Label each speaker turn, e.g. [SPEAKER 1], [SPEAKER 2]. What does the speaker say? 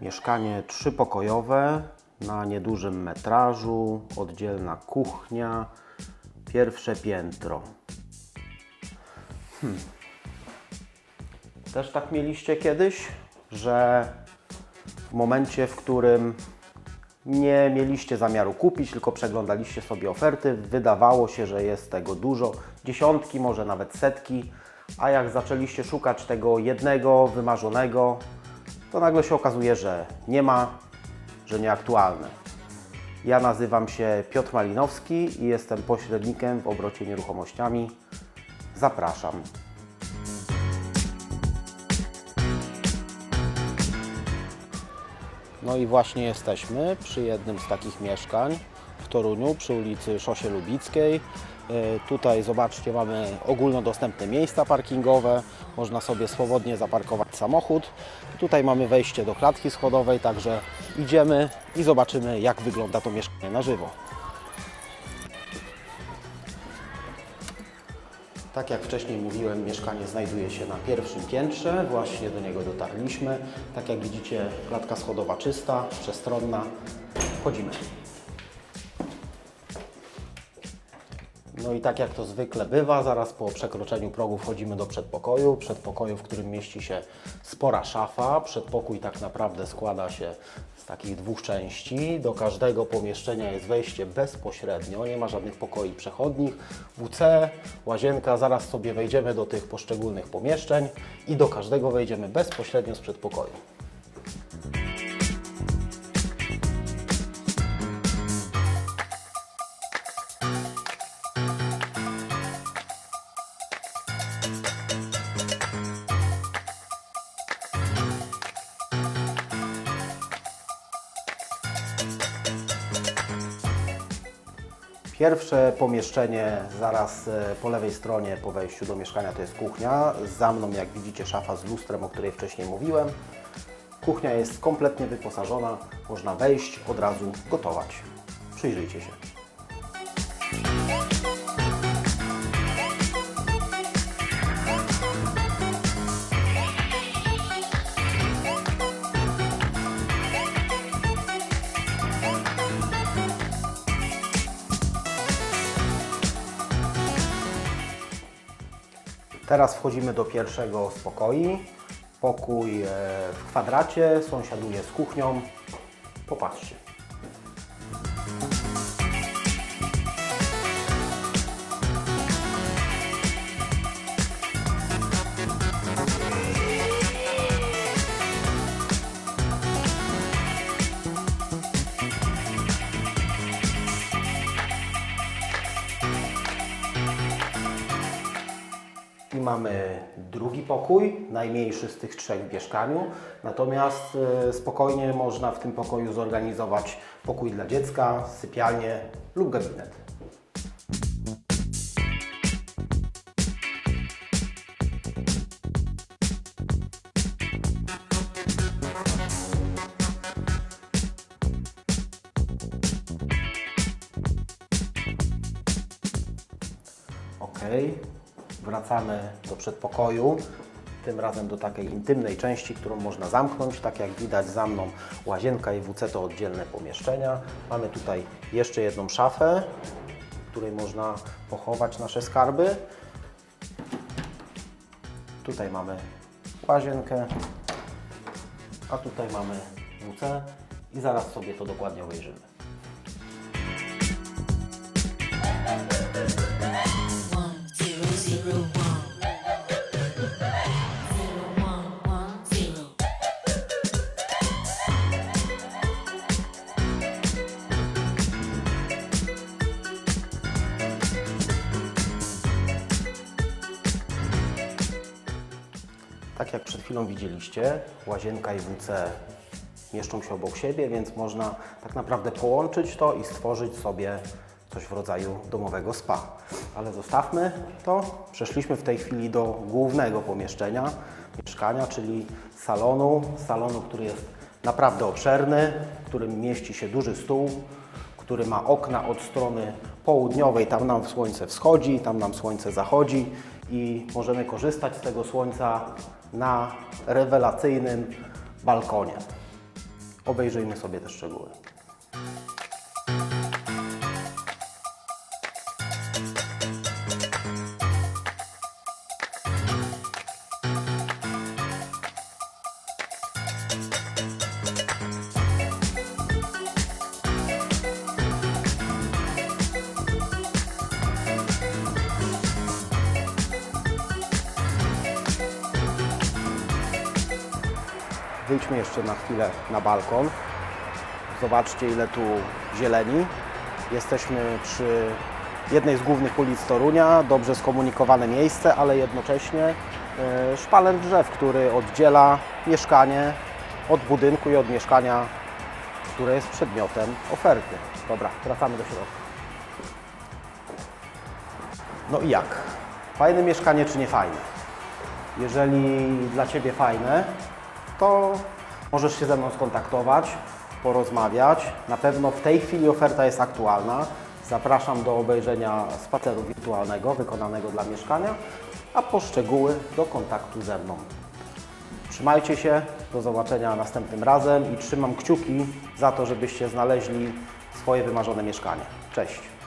[SPEAKER 1] Mieszkanie trzypokojowe na niedużym metrażu, oddzielna kuchnia, pierwsze piętro. Hmm. Też tak mieliście kiedyś, że w momencie, w którym nie mieliście zamiaru kupić, tylko przeglądaliście sobie oferty, wydawało się, że jest tego dużo, dziesiątki, może nawet setki, a jak zaczęliście szukać tego jednego wymarzonego, to nagle się okazuje, że nie ma, że nieaktualne. Ja nazywam się Piotr Malinowski i jestem pośrednikiem w obrocie nieruchomościami. Zapraszam. No i właśnie jesteśmy przy jednym z takich mieszkań w Toruniu, przy ulicy Szosie Lubickiej. E, Tutaj zobaczcie, mamy ogólnodostępne miejsca parkingowe, można sobie swobodnie zaparkować samochód. Tutaj mamy wejście do klatki schodowej, także idziemy i zobaczymy jak wygląda to mieszkanie na żywo. Tak jak wcześniej mówiłem, mieszkanie znajduje się na pierwszym piętrze, właśnie do niego dotarliśmy. Tak jak widzicie, klatka schodowa czysta, przestronna. Wchodzimy. No i tak jak to zwykle bywa, zaraz po przekroczeniu progu wchodzimy do przedpokoju. Przedpokoju, w którym mieści się spora szafa. Przedpokój tak naprawdę składa się z takich dwóch części. Do każdego pomieszczenia jest wejście bezpośrednio, nie ma żadnych pokoi przechodnich. WC, łazienka, zaraz sobie wejdziemy do tych poszczególnych pomieszczeń i do każdego wejdziemy bezpośrednio z przedpokoju. Pierwsze pomieszczenie zaraz e, po lewej stronie po wejściu do mieszkania to jest kuchnia. Za mną jak widzicie szafa z lustrem, o której wcześniej mówiłem. Kuchnia jest kompletnie wyposażona, można wejść, od razu gotować. Przyjrzyjcie się. Teraz wchodzimy do pierwszego z pokoi. Pokój e, w kwadracie, sąsiaduje z kuchnią. Popatrzcie. Mamy drugi pokój, najmniejszy z tych trzech w mieszkaniu. Natomiast e, spokojnie można w tym pokoju zorganizować pokój dla dziecka, sypialnię lub gabinet. Ok, wracamy do przedpokoju. Tym razem do takiej intymnej części, którą można zamknąć. Tak jak widać za mną łazienka i WC to oddzielne pomieszczenia. Mamy tutaj jeszcze jedną szafę, w której można pochować nasze skarby. Tutaj mamy łazienkę, a tutaj mamy WC i zaraz sobie to dokładnie obejrzymy. Tak jak przed chwilą widzieliście, łazienka i WC mieszczą się obok siebie, więc można tak naprawdę połączyć to i stworzyć sobie coś w rodzaju domowego spa. Ale zostawmy to. Przeszliśmy w tej chwili do głównego pomieszczenia mieszkania, czyli salonu. Salonu, który jest naprawdę obszerny, w którym mieści się duży stół, który ma okna od strony południowej, tam nam słońce wschodzi, tam nam słońce zachodzi i możemy korzystać z tego słońca na rewelacyjnym balkonie. obejrzyjmy sobie te szczegóły. Wyjdźmy jeszcze na chwilę na balkon. Zobaczcie, ile tu zieleni. Jesteśmy przy jednej z głównych ulic Torunia, dobrze skomunikowane miejsce, ale jednocześnie e, szpaler drzew, który oddziela mieszkanie od budynku i od mieszkania, które jest przedmiotem oferty. Dobra, wracamy do środka. No i jak? Fajne mieszkanie czy nie fajne? Jeżeli dla Ciebie fajne, to możesz się ze mną skontaktować, porozmawiać. Na pewno w tej chwili oferta jest aktualna. Zapraszam do obejrzenia spaceru wirtualnego wykonanego dla mieszkania, a po szczegóły do kontaktu ze mną. Trzymajcie się, do zobaczenia następnym razem i trzymam kciuki za to, żebyście znaleźli swoje wymarzone mieszkanie. Cześć!